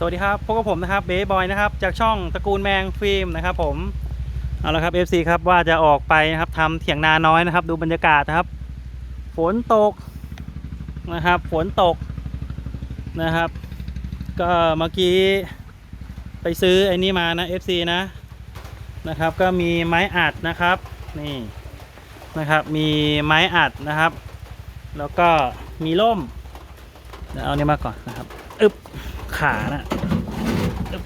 สวัสดีครับพบกับผมนะครับเบย์บอยนะครับจากช่องตระกูลแมงฟิล์มนะครับผมเอาละครับ FC ครับว่าจะออกไปนะครับทำเถียงนาน้อยนะครับ ดูบรรยากาศนะครับ ฝนตกนะครับฝนตกนะครับ ก็เมื่อกี้ไปซื้อไอ้นี่มานะ FC นะนะครับ ก็มีไม้อัดนะครับนี่นะครับมีไม้อัดนะครับ แล้วก็มีร่มเดี๋ยวเอานี่มาก่อนนะครับอึบ ขานะอึบ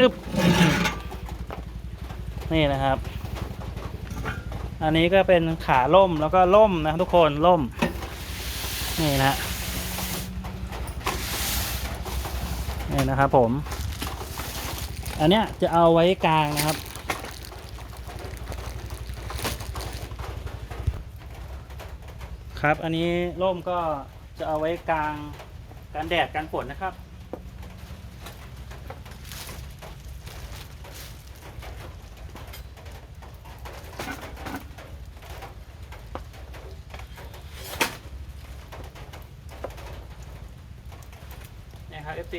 อึบนี่นะครับ อันนี้ก็เป็นขาล่มแล้วก็ล่มนะทุกคนล่ม นี่นะนี่นะครับผม อันเนี้ยจะเอาไว้กลางนะครับ ครับอันนี้ร่มก็จะเอาไว้กลาง กันแดดกันฝนนะครับนี่ครับ FT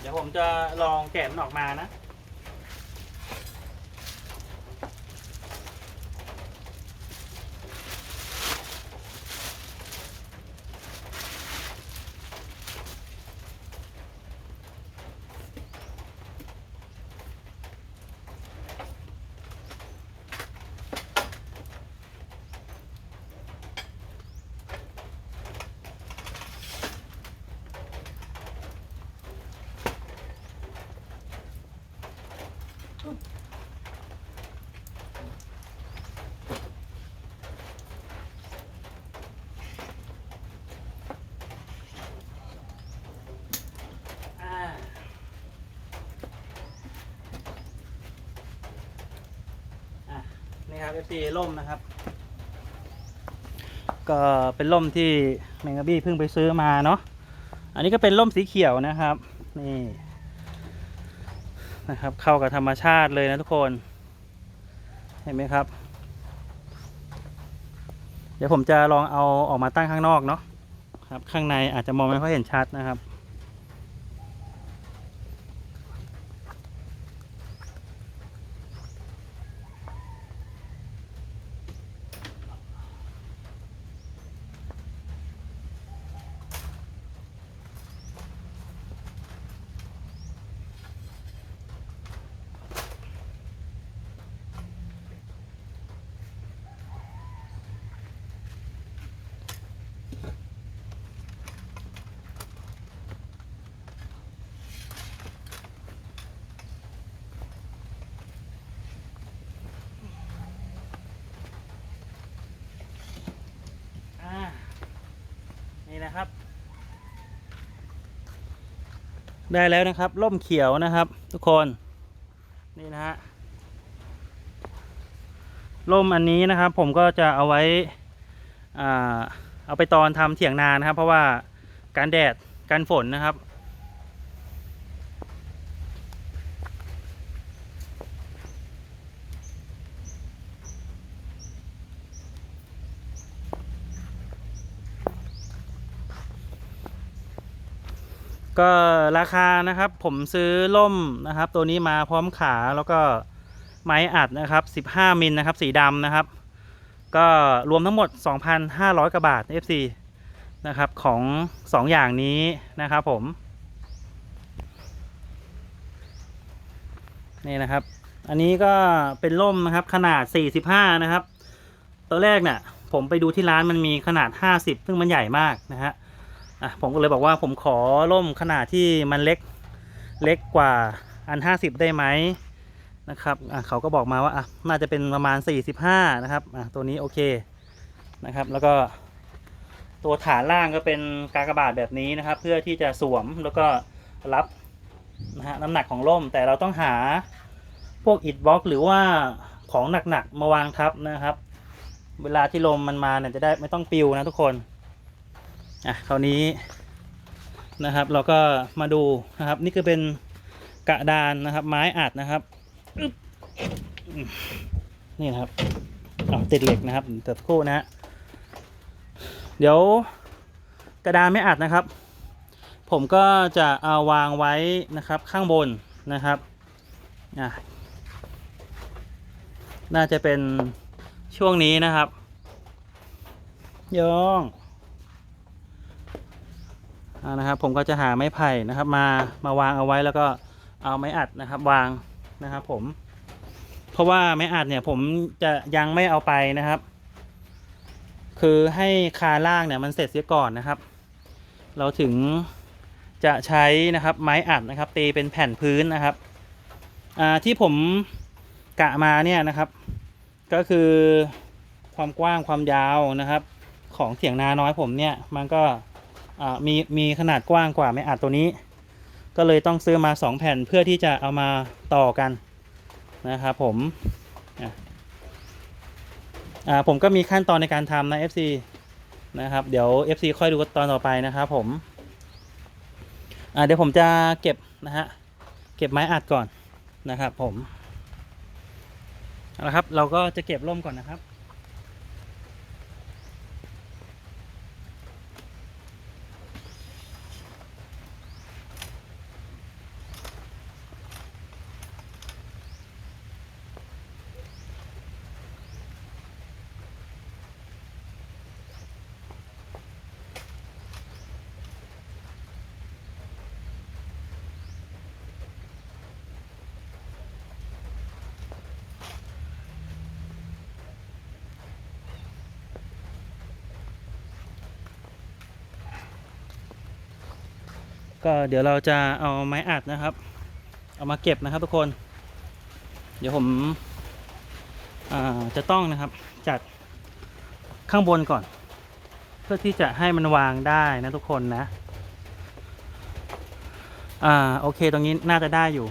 เดี๋ยวผมจะลองแกะมันออกมานะ อ่าอะ นี่ครับ FT ร่มนะครับ ก็เป็นร่มที่แมงกะบี้เพิ่งไปซื้อมาเนาะอันนี้ก็เป็นร่มสีเขียวนะครับนี่นะครับ เข้ากับธรรมชาติเลยนะทุกคน เห็นไหมครับ เดี๋ยวผมจะลองเอาออกมาตั้งข้างนอกเนาะครับ ข้างในอาจจะมองไม่ค่อยเห็นชัดนะครับ อ่า นะครับ ได้แล้วนะครับร่มเขียวนะครับ ทุกคนนี่นะฮะร่มอันนี้นะครับ ผมก็จะเอาไว้อเอาไปตอนทำเถียงนานะครับ เพราะว่าการแดดการฝนนะครับ ก็ราคานะครับผมซื้อล่มนะครับ ตัวนี้มาพร้อมขาแล้วก็ไม้อัดนะครับ 15 มิลนะครับ สีดำนะครับ ก็รวมทั้งหมด 2,500กว่าบาท FC นะครับของ 2 อย่างนี้นะครับผม นี่นะครับ อันนี้ก็เป็นร่มนะครับขนาด 45 นะครับ ตัวแรกเนี่ยผมไปดูที่ร้านมันมีขนาด 50 ซึ่งมันใหญ่มากนะฮะ อะผมก็เลยบอกว่าผมขอร่มขนาดที่มันเล็กเล็กกว่าอัน 50 ได้ไหมนะครับอะเขาก็บอกมาว่าอะน่าจะเป็นประมาณ 45 นะครับอะตัวนี้โอเคนะครับ แล้วก็ตัวฐานล่างก็เป็นกากบาทแบบนี้นะครับ เพื่อที่จะสวมแล้วก็รับนะฮะน้ำหนักของร่ม แต่เราต้องหาพวกอิฐบล็อกหรือว่าของหนักๆมาวางทับนะครับ เวลาที่ลมมันมาเนี่ยจะได้ไม่ต้องปิวนะทุกคน อะคราวนี้นะครับ เราก็มาดูนะครับ นี่คือเป็นกระดานนะครับ ไม้อัดนะครับนี่นะครับเอาติดเหล็กนะครับเดี๋ยวสักครู่นะฮะเดี๋ยวกระดานไม่อัดนะครับ ผมก็จะเอาวางไว้นะครับข้างบนนะครับน่าจะเป็นช่วงนี้นะครับ ยอง นะครับ ผมก็จะหาไม้ไผ่นะครับ มามาวางเอาไว้แล้วก็เอาไม้อัดนะครับ วางนะครับผม เพราะว่าไม้อัดเนี่ยผมจะยังไม่เอาไปนะครับ คือให้คาล่างเนี่ยมันเสร็จเสียก่อนนะครับ เราถึงจะใช้นะครับไม้อัดนะครับ ตีเป็นแผ่นพื้นนะครับที่ผมกะมาเนี่ยนะครับ ก็คือความกว้างความยาวนะครับ ของเถียงนาน้อยผมเนี่ยมันก็ มีมีขนาดกว้างกว่าไม้อัดตัวนี้ ก็เลยต้องซื้อมา 2 แผ่นเพื่อที่จะเอามาต่อกันนะครับผมอ่าผมก็มีขั้นตอนในการทำนะ FC นะครับเดี๋ยว FC ค่อยดูตอนต่อไปนะครับผมอ่าเดี๋ยวผมจะเก็บนะฮะเก็บไม้อัดก่อนนะครับผมเอาละครับเราก็จะเก็บร่มก่อนนะครับ ก็เดี๋ยวเราจะเอาไม้อัดนะครับ เอามาเก็บนะครับทุกคน เดี๋ยวผมจะต้องนะครับจัดข้างบนก่อน เพื่อที่จะให้มันวางได้นะทุกคนนะอ่าโอเคตรงนี้น่าจะได้อยู่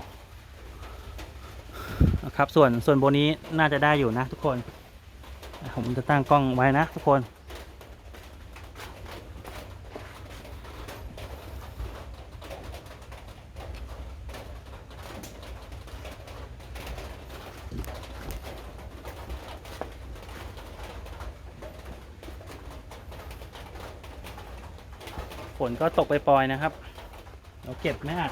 นะครับส่วนส่วนบนนี้น่าจะได้อยู่นะทุกคน ผมจะตั้งกล้องไว้นะทุกคน ฝนก็ตกไปปล่อยนะครับ เราเก็บไม่อัด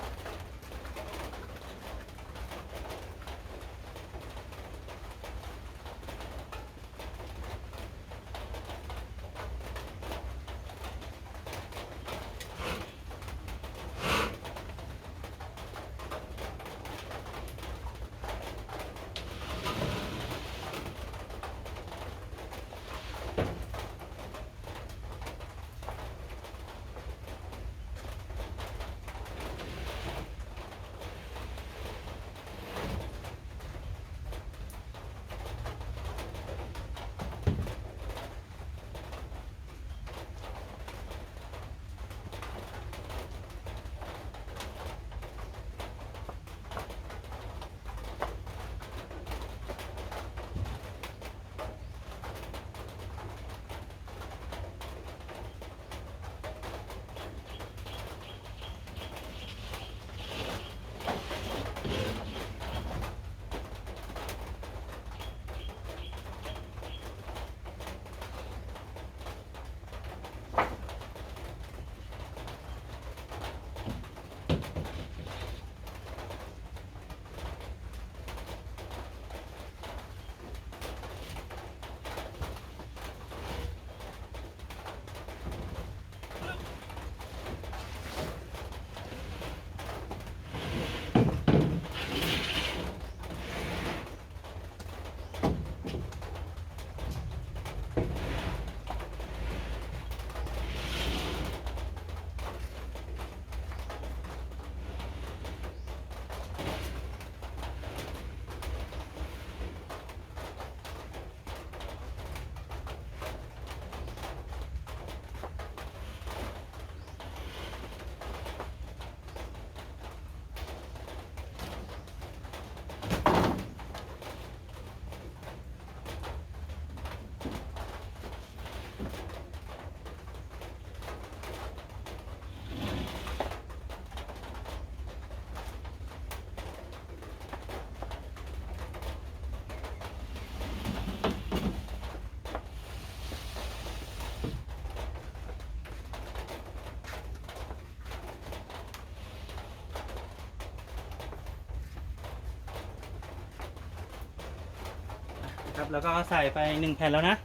แล้วก็ใส่ไปหนึ่งแผ่นแล้วนะ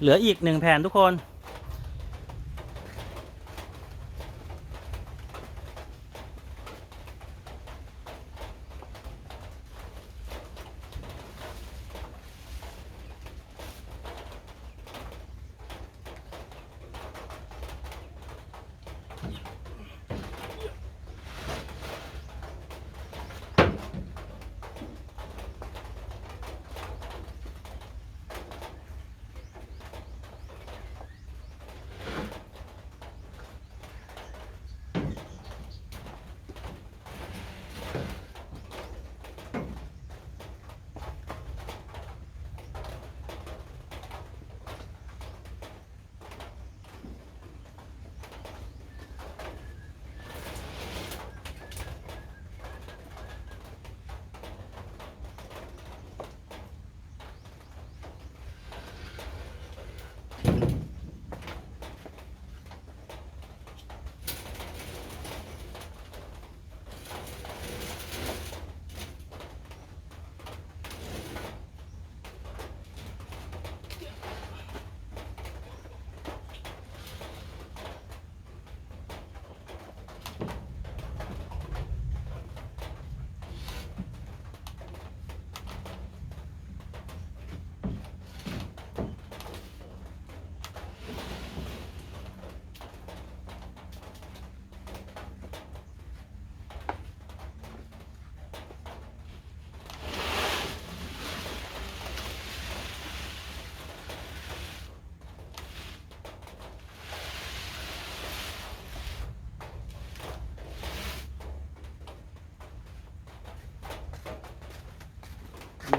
เหลืออีกหนึ่งแผ่นทุกคน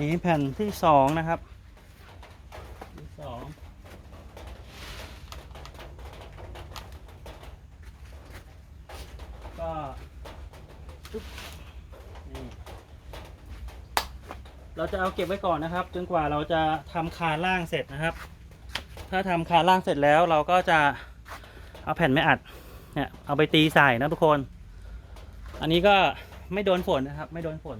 นี้แผ่นที่สองนะครับที่สองก็ปึ๊บนี่เราจะเอาเก็บไว้ก่อนนะครับ จนกว่าเราจะทำคานล่างเสร็จนะครับ ถ้าทำคานล่างเสร็จแล้วเราก็จะเอาแผ่นไม้อัดเนี่ยเอาไปตีใส่นะทุกคน อันนี้ก็ไม่โดนฝนนะครับ ไม่โดนฝน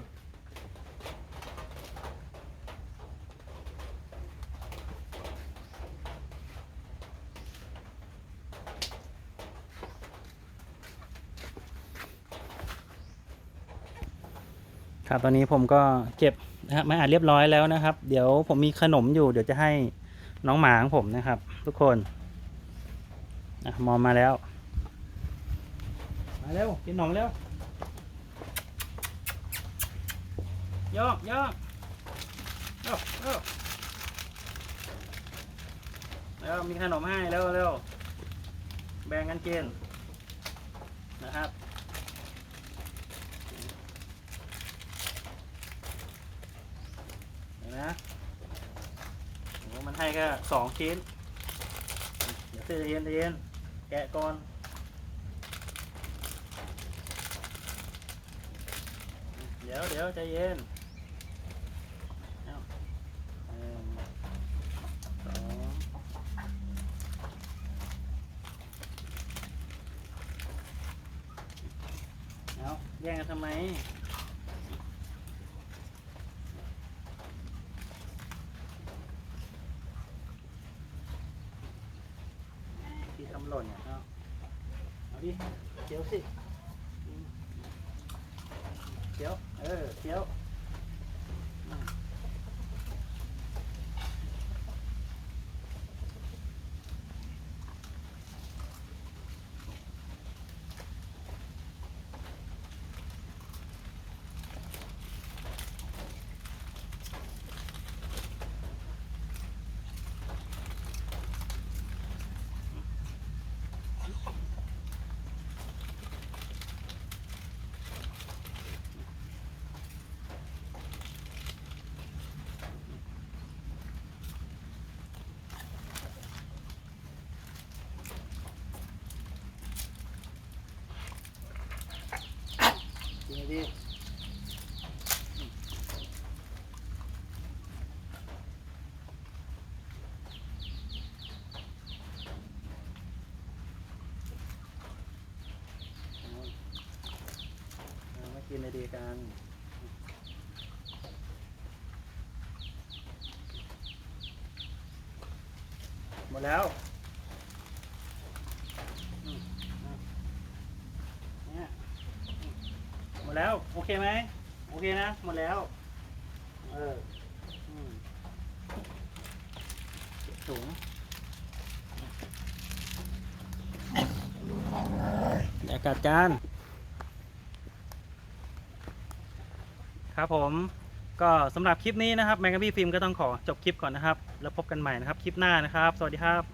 ครับตอนนี้ผมก็เก็บนะฮะไม้อัดเรียบร้อยแล้วนะครับ เดี๋ยวผมมีขนมอยู่ เดี๋ยวจะให้น้องหมาของผมนะครับ ทุกคนนะมอมมาแล้ว มาเร็วกินขนมเร็วโยกโยกเร็วเร็วแล้วมีขนมให้เร็วเร็วแบ่งกันกินนะครับ เห็นไหมโอ้มันให้แค่สองชิ้น เดี๋ยวใจเย็นใจเย็นแกะก่อนเดี๋ยวเดี๋ยวใจเย็นแย่งกันทำไม ที่ทำหล่นเนี่ยเอาเอาดิ เคี้ มากินดีกันหมดแล้ว ดแล้ว โอเคไหมโอเคนะ หมดแล้ว เอออืมเก็บถุงเดี๋ยวกัดจานครับผมก็สำหรับคลิปนี้นะครับแมงกะบี้ฟิล์มก็ต้องขอจบคลิปก่อนนะครับ แล้วพบกันใหม่นะครับ คลิปหน้านะครับ สวัสดีครับ